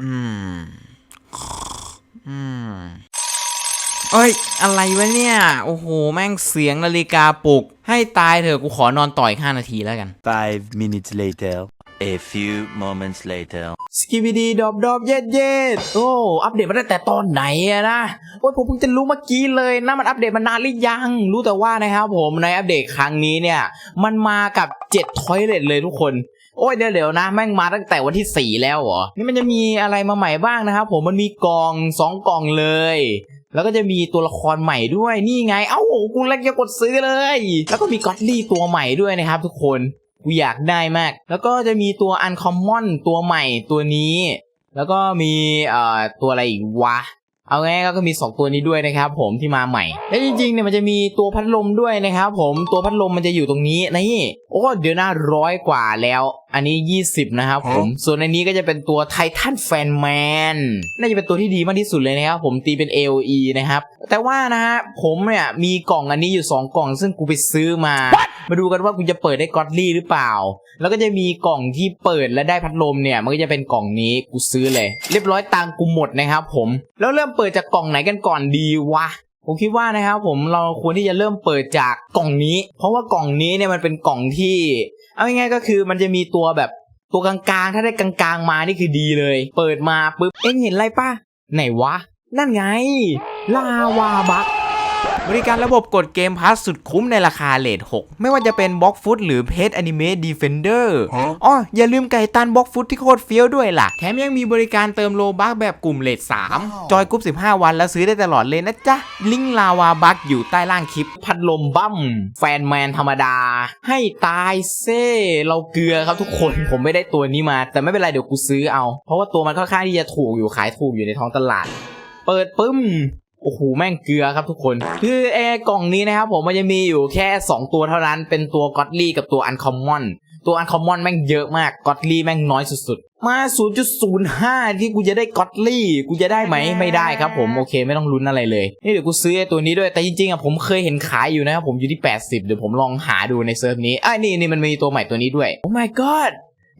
อืม อืมเอ้ย อะไรวะเนี่ย โอ้โห แม่งเสียงนาฬิกาปลุก ให้ตายเถอะ กูขอนอนต่ออีกห้านาทีแล้วกัน Five minutes later. A few moments later. สกิบิดีดอบดอบเย็ดเย็ดโอ้ อัปเดตมาตั้งแต่ตอนไหนอะนะโอ้ยผมเพิ่งจะรู้เมื่อกี้เลยนะ มันอัปเดตมานานหรือยัง รู้แต่ว่านะครับผมในอัปเดตครั้งนี้เนี่ย มันมากับ7ทอยเลทเลยทุกคน โอ้ยเดี๋ยวเดี๋ยวนะแม่งมาตั้งแต่วันที่ 4 แล้วเหรอ นี่มันจะมีอะไรมาใหม่บ้างนะครับผมมันมีกล่อง 2 กล่องเลย แล้วก็จะมีตัวละครใหม่ด้วยนี่ไง เอ้ากูเล็กจะกดซื้อเลย แล้วก็มีก็อตลี่ตัวใหม่ด้วยนะครับทุกคนกูอยากได้มาก แล้วก็จะมีตัวอันคอมมอนตัวใหม่ตัวนี้ แล้วก็มีเอ่อตัวอะไรอีกวะ เอาง่ายๆก็มี 2 ตัวนี้ด้วยนะครับผมที่มาใหม่และจริงๆเนี่ยมันจะมีตัวพัดลมด้วยนะครับผมตัวพัดลมมันจะอยู่ตรงนี้นี่โอ้เดี๋ยวน่าร้อยกว่าแล้ว อันนี้ 20 นะครับผมส่วนในนี้ก็จะเป็นตัวไททันแฟนแมนน่าจะเป็นตัวที่ดีมากที่สุดเลยนะครับผมตีเป็น AOE นะครับแต่ว่านะฮะผมเนี่ยมีกล่องอันนี้อยู่ 2 กล่องซึ่งกูไปซื้อมา มาดูกันว่ากูจะเปิดได้ก็อดลี่หรือเปล่า แล้วก็จะมีกล่องที่เปิดและได้พัดลมเนี่ย มันก็จะเป็นกล่องนี้กูซื้อเลย เรียบร้อยตังกูหมดนะครับผม แล้วเริ่มเปิดจากกล่องไหนกันก่อนดีวะผมคิดว่านะครับผมเราควรที่จะเริ่มเปิดจากกล่องนี้ เพราะว่ากล่องนี้เนี่ยมันเป็นกล่องที่ เอาง่ายๆก็คือมันจะมีตัวแบบตัวกลางๆ ถ้าได้กลางๆมานี่คือดีเลย เปิดมาปุ๊บเอ็งเห็นอะไรป่ะไหนวะ นั่นไง ลาวาบัก บริการระบบกดเกมพาสสุดคุ้มในราคาเลท6 ไม่ว่าจะเป็นบล็อกฟุตหรือเพจอนิเมะดีเฟนเดอร์อ๋ออย่าลืมไก่ตันบล็อกฟุตที่โคตรเฟี้ยวด้วยล่ะ แถมยังมีบริการเติมโลบักแบบกลุ่มเลท3 จอยกรุ๊ป15 วันแล้วซื้อได้ตลอดเลยนะจ๊ะ ลิงก์ลาวาบักอยู่ใต้ล่างคลิป พัดลมบั้ม แฟนแมนธรรมดา ให้ตายเซ่เราเกลือครับทุกคนผมไม่ได้ตัวนี้มา แต่ไม่เป็นไรเดี๋ยวกูซื้อเอา เพราะว่าตัวมันค่อนข้างที่จะถูกอยู่ขายถูกอยู่ในท้องตลาด เปิดปึ้ม โอ้โหแม่งเกลือครับทุกคน คือแอร์กล่องนี้นะครับผมมันจะมีอยู่แค่ 2 ตัวเท่านั้น เป็นตัวก็อดลี่กับตัวอันคอมมอนตัวอันคอมมอนแม่งเยอะมากก็อดลี่แม่งน้อยสุดๆ มา 0.05 ที่กูจะได้ก็อดลี่ กูจะได้ไหมไม่ได้ครับผมโอเคไม่ต้องลุ้นอะไรเลย นี่เดี๋ยวกูซื้อไอ้ตัวนี้ด้วยแต่จริงๆอะผมเคยเห็นขายอยู่นะครับผมอยู่ที่ 80 เดี๋ยวผมลองหาดูในเซิร์ฟนี้อะนี่นี่มันมีตัวใหม่ตัวนี้ด้วยโอ้ my god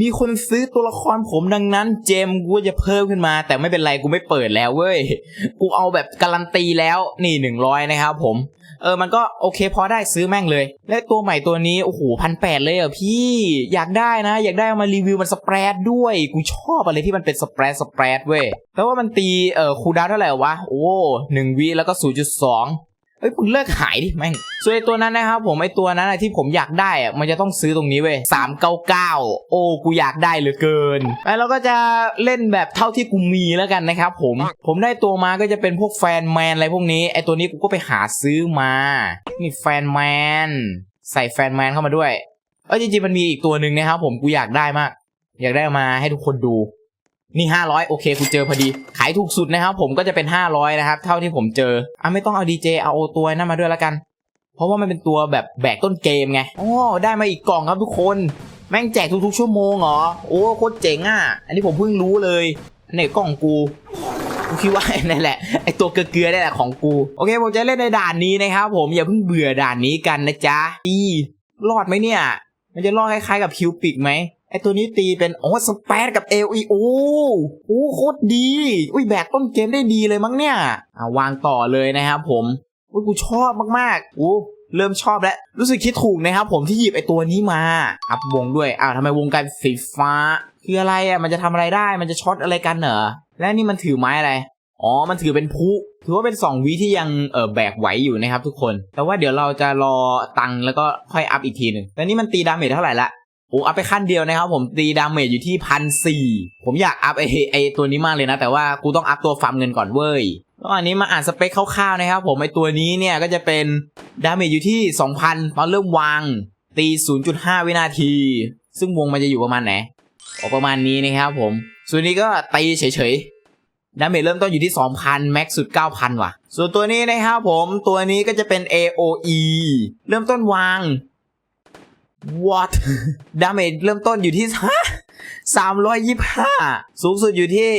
มีคนซื้อตัวละครผมดังนั้นเจมกูจะเพิ่มขึ้นมา แต่ไม่เป็นไรกูไม่เปิดแล้วเว้ย กูเอาแบบการันตีแล้วนี่หนึ่งร้อยนะครับผมเออมันก็โอเคพอได้ซื้อแม่งเลย และตัวใหม่ตัวนี้โอ้โหพันแปดเลยอะพี่ อยากได้นะ อยากได้เอามารีวิวมันสเปรดด้วย กูชอบอะไรที่มันเป็นสเปรดสเปรดเว้ยแต่ว่ามันตีเอ่อคูดาวเท่าไหร่วะ โอ้หนึ่งวิแล้วก็ศูนย์จุดสอง เอ้ยคุณเลิกหายดิแม่งส่วนไอตัวนั้นนะครับผมไอตัวนั้นอะที่ผมอยากได้อะมันจะต้องซื้อตรงนี้เว้ยสามเก้าเก้าโอ้กูอยากได้เหลือเกินแล้วเราก็จะเล่นแบบเท่าที่กูมีแล้วกันนะครับผมผมได้ตัวมาก็จะเป็นพวกแฟนแมนอะไรพวกนี้ไอตัวนี้กูก็ไปหาซื้อมานี่แฟนแมนใส่แฟนแมนเข้ามาด้วยเออจริงๆมันมีอีกตัวหนึ่งนะครับผมกูอยากได้มาก อยากได้มาให้ทุกคนดู นี่ห้าร้อยโอเคกูเจอพอดี ขายถูกสุดนะครับ ผมก็จะเป็นห้าร้อยนะครับ เท่าที่ผมเจออะไม่ต้องเอาดีเจเอาตัวนั้นมาด้วยแล้วกัน เพราะว่ามันเป็นตัวแบบแบกต้นเกมไงโอ้ได้มาอีกกล่องครับทุกคน แม่งแจกทุกๆชั่วโมงเหรอโอ้โคตรเจ๋งอะ อันนี้ผมเพิ่งรู้เลยในกล่องกูกูคิดว่านั่นแหละไอตัวเกลือๆนี่แหละของกู โอเคผมจะเล่นในด่านนี้นะครับผมอย่าเพิ่งเบื่อด่านนี้กันนะจ๊ะอีรอดไหมเนี่ย มันจะรอดคล้ายๆกับคิวปิกไหม อตัวนี้ตีเป็นโอ้สเปซกับเอลีโอโอ้โคตรดี อุ้ยแบกต้นเกมได้ดีเลยมั้งเนี่ยอ่าวางต่อเลยนะครับผมอุ้ยกูชอบมากๆโอ้เริ่มชอบแล้ว รู้สึกคิดถูกนะครับผมที่หยิบไอตัวนี้มา อัพวงด้วย อ้าวทำไมวงกลายเป็นสีฟ้า คืออะไรอะ มันจะทำอะไรได้ มันจะช็อตอะไรกันเหรอ และนี่มันถือไม้อะไร อ๋อ มันถือเป็นพุถือว่าเป็น 2วิที่ยังเออแบกไหวอยู่นะครับทุกคน แต่ว่าเดี๋ยวเราจะรอตังค์แล้วก็ค่อยอัพอีกทีหนึ่งแต่นี่มันตีดาเมจเท่าไหร่ละ โอ้อัพไปขั้นเดียวนะครับผมตีดาเมจอยู่ที่พันสี่ผมอยากอัพไอไอตัวนี้มากเลยนะ แต่ว่ากูต้องอัพตัวฟาร์มเงินก่อนเว้ยแล้วอันนี้มาอ่านสเปคคร่าวๆนะครับผมไอตัวนี้เนี่ยก็จะเป็นดาเมจอยู่ที่ 2,000 ตอนเริ่มวาง ตี 0.5 วินาที ซึ่งวงมันจะอยู่ประมาณไหนอ๋อประมาณนี้นะครับผม ส่วนนี้ก็ตีเฉยๆดาเมจเริ่มต้นอยู่ที่ 2,000 แม็กสุด 9,000 ว่ะ ส่วนตัวนี้นะครับผมตัวนี้ก็จะเป็น AOE เริ่มต้นวาง what ดาเมจเริ่มต้นอยู่ที่ฮะ325 สูงสุดอยู่ที่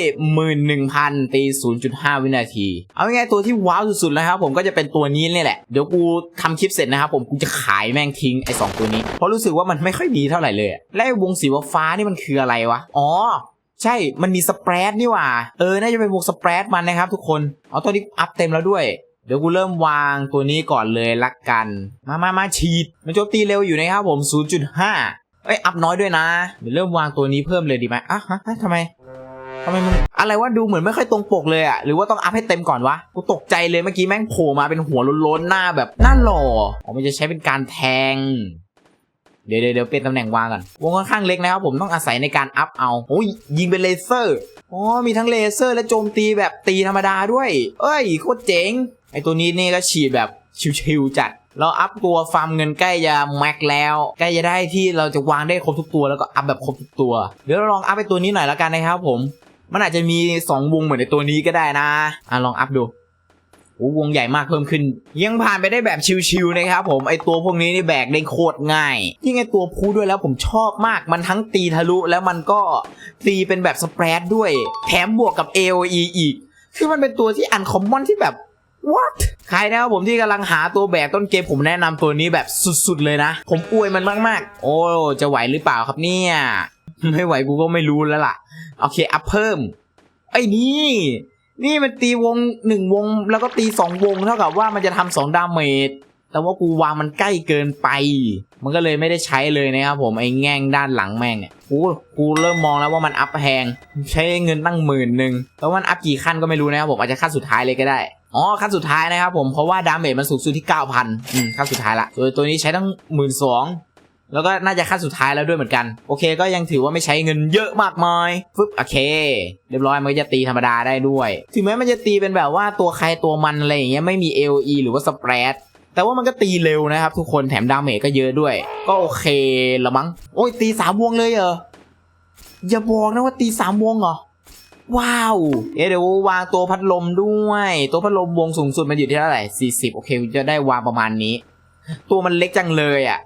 11,000 ตี 0.5 วินาที เอาง่ายๆตัวที่ว้าวสุดๆนะครับผมก็จะเป็นตัวนี้นี่แหละ เดี๋ยวกูทำคลิปเสร็จนะครับผมกูจะขายแม่งทิ้งไอ้สองตัวนี้ เพราะรู้สึกว่ามันไม่ค่อยดีเท่าไหร่เลย แล้วงสีฟ้านี่มันคืออะไรวะ อ๋อใช่ มันมีสเปรดนี่ว่า เออ น่าจะเป็นวงสเปรดมันนะครับทุกคนเอาตัวนี้อัพเต็มแล้วด้วย เดี๋ยวกูเริ่มวางตัวนี้ก่อนเลยละกัน มามามาฉีด มันโจมตีเร็วอยู่นะครับผม 0.5 เอ้ย อัพน้อยด้วยนะ เดี๋ยวเริ่มวางตัวนี้เพิ่มเลยดีไหมอะฮะทำไมทำไมมึงอะไรว่าดูเหมือนไม่ค่อยตรงปกเลยอะหรือว่าต้องอัพให้เต็มก่อนวะกูตกใจเลยเมื่อกี้แม่งโผล่มาเป็นหัวล้นๆหน้าแบบหน้าหล่ออ๋อมันจะใช้เป็นการแทงเดี๋ยวเดี๋ยวเดี๋ยวเป็นตำแหน่งวางก่อนวงค่อนข้างเล็กนะครับผมต้องอาศัยในการอัพเอาโอ้ยยิงเป็นเลเซอร์อ๋อมีทั้งเลเซอร์และโจมตีแบบตีธรรมดาด้วย เอ้ยโคตรเจ๋ง ไอตัวนี้นี่ก็ฉีดแบบชิวๆจัด เราอัพตัวฟาร์มเงินใกล้จะแม็กแล้วใกล้จะได้ที่เราจะวางได้ครบทุกตัวแล้วก็อัพแบบครบทุกตัว เดี๋ยวเราลองอัพไปตัวนี้หน่อยแล้วกันนะครับผม มันอาจจะมี 2 วงเหมือนในตัวนี้ก็ได้นะอะลองอัพดูโอ้วงใหญ่มากเพิ่มขึ้น ยังผ่านไปได้แบบชิวๆนะครับผมไอตัวพวกนี้นี่แบกได้โคตรง่ายยิ่งไอตัวพูด้วยแล้วผมชอบมากมันทั้งตีทะลุแล้วมันก็ตีเป็นแบบสเปรดด้วย แถมบวกกับ AOE อีก คือมันเป็นตัวที่อันคอมมอนที่แบบ what ใครนะครับผมที่กำลังหาตัวแบกต้นเกมผมแนะนำตัวนี้แบบสุดๆเลยนะ ผมอวยมันมากๆ โอ้จะไหวหรือเปล่าครับเนี่ย ไม่ไหวกูก็ไม่รู้แล้วล่ะ โอเค อัพเพิ่ม ไอ้นี่ นี่มันตีวงหนึ่งวงแล้วก็ตีสองวงเท่ากับว่ามันจะทำสองดาเมจแต่ว่ากูวางมันใกล้เกินไป มันก็เลยไม่ได้ใช้เลยนะครับผมไอ้แง่งด้านหลังแม่งเนี่ยกูกูเริ่มมองแล้วว่ามันอัพแพงใช้เงินตั้งหมื่นหนึ่งแล้วมันอัพกี่ขั้นก็ไม่รู้นะครับผมอาจจะขั้นสุดท้ายเลยก็ได้ อ๋อขั้นสุดท้ายนะครับผมเพราะว่าดาเมจมันสูงสุดที่ 9,000อืมขั้นสุดท้ายละตัวตัวนี้ใช้ตั้งหมื่นสองแล้วก็น่าจะขั้นสุดท้ายแล้วด้วยเหมือนกัน โอเคก็ยังถือว่าไม่ใช้เงินเยอะมากมายฟึบโอเค เรียบร้อยมันก็จะตีธรรมดาได้ด้วย ถึงแม้มันจะตีเป็นแบบว่าตัวใครตัวมันอะไรอย่างเงี้ยไม่มี AOE หรือว่าสเปรดแต่ว่ามันก็ตีเร็วนะครับ ทุกคนแถมดาเมจก็เยอะด้วย ก็โอเคละมั้งโอ้ยตีสามวงเลยเหรออย่าบอกนะว่าตีสามวงเหรอ ว้าว เอ๊ะเดี๋ยววางตัวพัดลมด้วย ตัวพัดลมวงสูงสุดมันอยู่ที่เท่าไหร่ 40 โอเคจะได้วางประมาณนี้ ตัวมันเล็กจังเลยอะ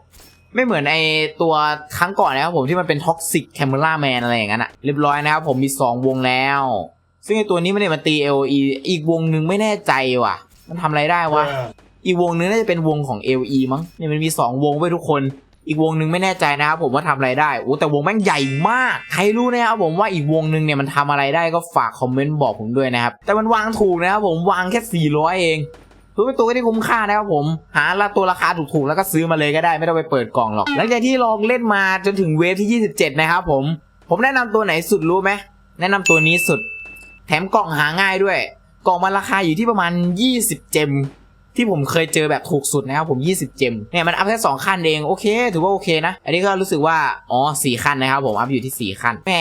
ไม่เหมือนไอตัวครั้งก่อนนะครับผมที่มันเป็นท็อกซิกแคมเมล่าแมนอะไรอย่างนั้นอะเรียบร้อยนะครับผมมี 2 วงแล้ว ซึ่งไอตัวนี้ไม่ได้มาตี LE อีกวงหนึ่งไม่แน่ใจว่ะ มันทำอะไรได้วะ อีกวงนึงน่าจะเป็นวงของ LE มั้ง เนี่ยมันมี 2 วงไว้ทุกคน อีกวงหนึ่งไม่แน่ใจนะครับผมว่าทำอะไรได้โอ้แต่วงแม่งใหญ่มาก ใครรู้นะครับผมว่าอีกวงหนึ่งเนี่ยมันทำอะไรได้ก็ฝากคอมเมนต์บอกผมด้วยนะครับ แต่มันวางถูกนะครับผมวางแค่ 400 เองถือเป็นตัวที่คุ้มค่านะครับผม หาละตัวราคาถูกๆ แล้วก็ซื้อมาเลยก็ได้ไม่ต้องไปเปิดกล่องหรอก หลังจากที่ลองเล่นมาจนถึงเวฟที่ 27 นะครับผม ผมแนะนำตัวไหนสุดรู้ไหมแนะนำตัวนี้สุด แถมกล่องหาง่ายด้วย กล่องมันราคาอยู่ที่ประมาณ 20 เจม ที่ผมเคยเจอแบบถูกสุดนะครับผม 20 เจมเนี่ยมันอัพแค่2ขั้นเองโอเค ถือว่าโอเคนะ อันนี้ก็รู้สึกว่า อ๋อ4ขั้นนะครับผมอัพอยู่ที่4ขั้นแหม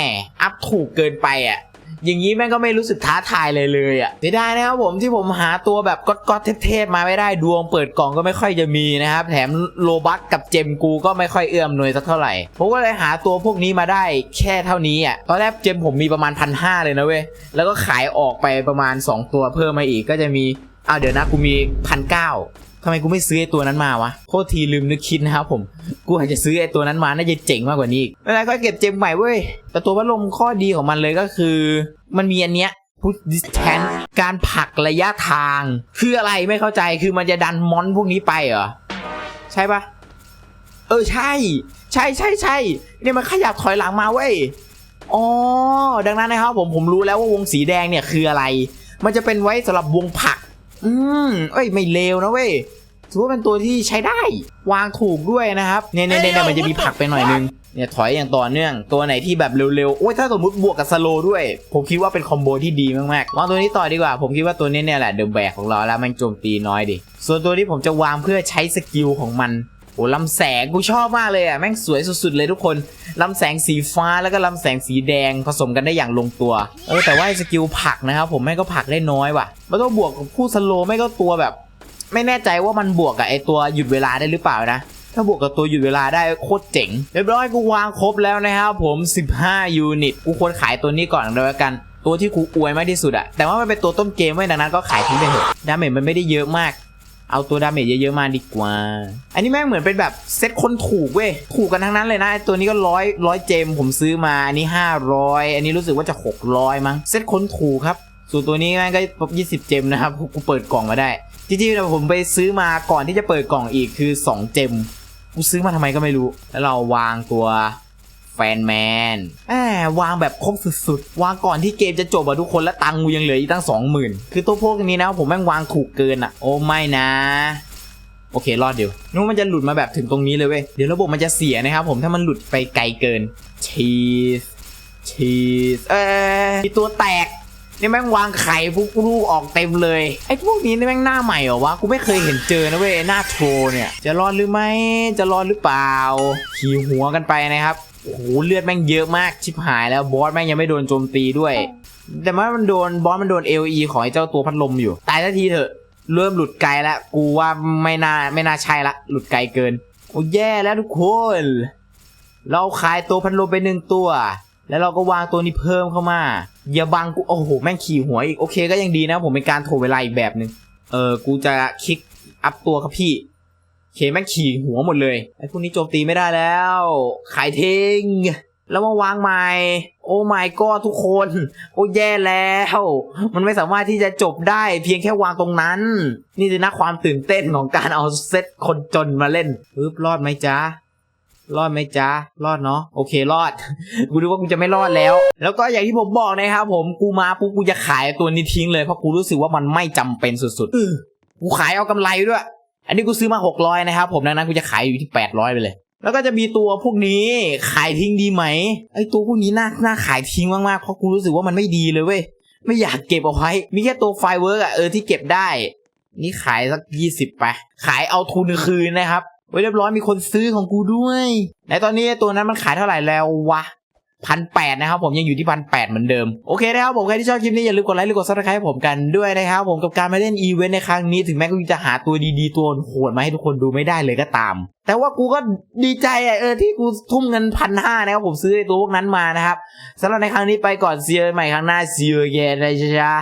อัพถูกเกินไปอะอย่างนี้แม่งก็ไม่รู้สึกท้าทายเลยเลยอะเสียดายนะครับผมที่ผมหาตัวแบบก๊อตๆเทพๆมาไม่ได้ดวงเปิดกล่องก็ไม่ค่อยจะมีนะครับ แถมโลบัคกับเจมกูก็ไม่ค่อยเอื้อมหน่วยสักเท่าไหร่ผมก็เลยหาตัวพวกนี้มาได้แค่เท่านี้อะตอนแรกเจมผมมีประมาณพันห้าเลยนะเว้ยแล้วก็ขายออกไปประมาณ 2 ตัวเพิ่มมาอีกก็จะมี อ้าวเดี๋ยวนะกูมีพันเก้าทำไมกูไม่ซื้อไอ้ตัวนั้นมาวะโทษทีลืมนึกคิดนะครับผม กูอาจจะซื้อไอ้ตัวนั้นมา น่าจะเจ๋งมากกว่านี้อีกไม่เป็นไรก็เก็บเจมใหม่เว้ย แต่ตัวพัดลมข้อดีของมันเลยก็คือ มันมีอันเนี้ย push distance การผลักระยะทาง คืออะไรไม่เข้าใจคือมันจะดันมอนพวกนี้ไปเหรอ ใช่ปะเออใช่ ใช่ใช่ใช่เนี่ยมันขยับถอยหลังมาเว้ยอ๋อดังนั้นนะครับผมผมรู้แล้วว่าวงสีแดงเนี่ยคืออะไร มันจะเป็นไว้สำหรับวงผัก อืมเอ้ยไม่เลวนะเว้ยถือว่าเป็นตัวที่ใช้ได้วางถูกด้วยนะครับเนี่ยเนี่ยเนี่ยมันจะมีผลักไปหน่อยนึงเนี่ยถอยอย่างต่อเนื่อง ตัวไหนที่แบบเร็วๆโอ้ยถ้าสมมติบวกกับสโลด้วย ผมคิดว่าเป็นคอมโบที่ดีมากๆวางตัวนี้ต่อดีกว่า ผมคิดว่าตัวนี้เนี่ยแหละเดอะแบกของเราแล้วมันโจมตีน้อยดิส่วนตัวที่ผมจะวางเพื่อใช้สกิลของมัน โอ้ลำแสงกูชอบมากเลยอะแม่งสวยสุดๆเลยทุกคนลำแสงสีฟ้าแล้วก็ลำแสงสีแดงผสมกันได้อย่างลงตัว เออแต่ว่าไอ้สกิลผักนะครับผมแม่งก็ผักได้น้อยว่ะมันต้องบวกกับคู่สโลไม่ก็ตัวแบบ ไม่แน่ใจว่ามันบวกกับไอตัวหยุดเวลาได้หรือเปล่านะถ้าบวกกับตัวหยุดเวลาได้โคตรเจ๋งเรียบร้อยกูวางครบแล้วนะครับผม 15 ยูนิตกูควรขายตัวนี้ก่อนเลยกัน ตัวที่กูอวยมากที่สุดอะแต่ว่ามันเป็นตัวต้นเกมไว้ดังนั้นก็ขายทิ้งไปเถอะดาเมจมันไม่ได้เยอะมาก เอาตัวดาเมจเยอะๆมาดีกว่า อันนี้แม่งเหมือนเป็นแบบเซ็ตคนถูกเว้ย ถูกกันทั้งนั้นเลยนะ ตัวนี้ก็ร้อยร้อยเจมผมซื้อมา อันนี้ 500 อันนี้รู้สึกว่าจะ 600 มั้ง เซ็ตคนถูกครับ ส่วนตัวนี้แม่งก็20เจมนะครับกูเปิดกล่องมาได้ จริงๆแล้วผมไปซื้อมาก่อนที่จะเปิดกล่องอีกคือ 2 เจม กูซื้อมาทำไมก็ไม่รู้ แล้วเราวางตัว ฟฟนแมนแอบวางแบบครบสุดๆ วางก่อนที่เกมจะจบอะทุกคนและตังกูยังเหลืออีกตั้งสองหมื่นคือตัวพวกนี้นะผมแม่งวางถูกเกินอะโอ้ไม่นะ โอเครอดเดี๋ยวนึกว่ามันจะหลุดมาแบบถึงตรงนี้เลยเว้ย เดี๋ยวระบบมันจะเสียนะครับผมถ้ามันหลุดไปไกลเกินชีสชีสเอ้ยมีตัวแตกนี่แม่งวางไข่ปุ๊บลูกออกเต็มเลยไอ้พวกนี้นี่แม่งหน้าใหม่เหรอวะกูไม่เคยเห็นเจอนะเว้ยหน้าโทรเนี่ยจะรอดหรือไม่จะรอดหรือเปล่าขี่หัวกันไปนะครับ โอ้โหเลือดแม่งเยอะมากชิบหายแล้วบอสแม่งยังไม่โดนโจมตีด้วย แต่ว่ามันโดนบอสมันโดน LE ของไอ้เจ้าตัวพัดลมอยู่ ตายทันทีเถอะเริ่มหลุดไกลแล้วกูว่าไม่น่าไม่น่าใช่ละ หลุดไกลเกินโอ้แย่แล้วทุกคน เราขายตัวพัดลมไปหนึ่งตัว แล้วเราก็วางตัวนี้เพิ่มเข้ามาอย่าบังกูโอ้โหแม่งขี่หัวอีกโอเคก็ยังดีนะ ผมเป็นการถ่วงเวลาอีกแบบหนึ่งเออกูจะคลิกอัพตัวครับพี่โอ เคแม่งขี่หัวหมดเลย ไอ้พวกนี้โจมตีไม่ได้แล้ว ขายทิ้ง แล้วมาวางใหม่ โอ้ my god ทุกคน โอ้แย่แล้ว มันไม่สามารถที่จะจบได้เพียงแค่วางตรงนั้น นี่คือนะความตื่นเต้นของการเอาเซตคนจนมาเล่นปึ๊บรอดไหมจ๊ะรอดไหมจ๊ะ รอดเนาะโอเครอด กูดูว่ากูจะไม่รอดแล้ว แล้วก็อย่างที่ผมบอกนะครับผมกูมาปุ๊บกูจะขายตัวนี้ทิ้งเลยเพราะกูรู้สึกว่ามันไม่จำเป็นสุดๆกูขายเอากำไรด้วย อันนี้กูซื้อมา 600 นะครับผมดังนั้นกูจะขายอยู่ที่ 800 ไปเลย แล้วก็จะมีตัวพวกนี้ขายทิ้งดีไหมไอตัวพวกนี้น่าน่าขายทิ้งมากๆเพราะกูรู้สึกว่ามันไม่ดีเลยเว้ยไม่อยากเก็บเอาไว้มีแค่ตัวไฟเวิร์กอะเออที่เก็บได้ นี่ขายสักยี่สิบไปขายเอาทุนคืนนะครับไว้เรียบร้อยมีคนซื้อของกูด้วยในตอนนี้ตัวนั้นมันขายเท่าไหร่แล้ววะ พันแปดนะครับผมยังอยู่ที่พันแปดเหมือนเดิม โอเคนะครับผมใครที่ชอบคลิปนี้อย่าลืมกดไลค์หรือกดซับสไครต์ให้ผมกันด้วยนะครับผมกับการมาเล่นอีเวนต์ในครั้งนี้ถึงแม้กูจะหาตัวดีๆ ตัวโหดมาให้ทุกคนดูไม่ได้เลยก็ตาม แต่ว่ากูก็ดีใจอะเออที่กูทุ่มเงินพันห้านะครับผมซื้อไอ้ตัวพวกนั้นมานะครับสำหรับในครั้งนี้ไปก่อนเซียใหม่ครั้งหน้าเซียเยนะจ๊ะ